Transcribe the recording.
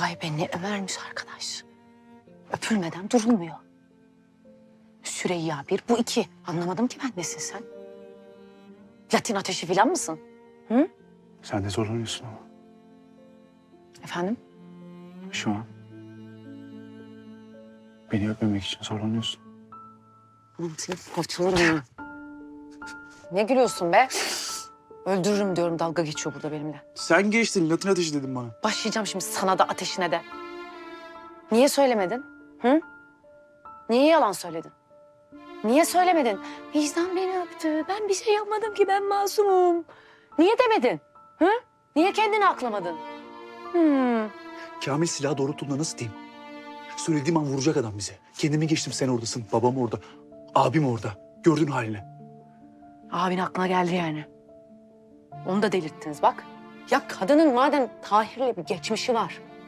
Vay be ne Ömer'miş arkadaş. Öpülmeden durulmuyor. Süreyya bir, bu iki. Anlamadım ki ben nesin sen? Latin ateşi falan mısın? Sen de zorlanıyorsun ama Efendim? şu an. Beni öpmemek için zorlanıyorsun. Senin parçalarım ha. Ne gülüyorsun be? Öldürürüm diyorum dalga geçiyor burada benimle. Sen geçtin Latin ateşi dedin bana. Başlayacağım şimdi sana da ateşine de. Niye söylemedin? Hı? Niye yalan söyledin? Niye söylemedin? Vicdan beni öptü. Ben bir şey yapmadım ki ben masumum. Niye demedin? Hı? Niye kendini aklamadın? Hmm. Kamil silahı doğrulttuğunda nasıl diyeyim? Söylediğim an vuracak adam bize. Kendimi geçtim sen oradasın, babam orada, abim orada. Gördün halini. Abin aklına geldi yani. Onu da delirttiniz bak. Ya kadının madem Tahir'le bir geçmişi var.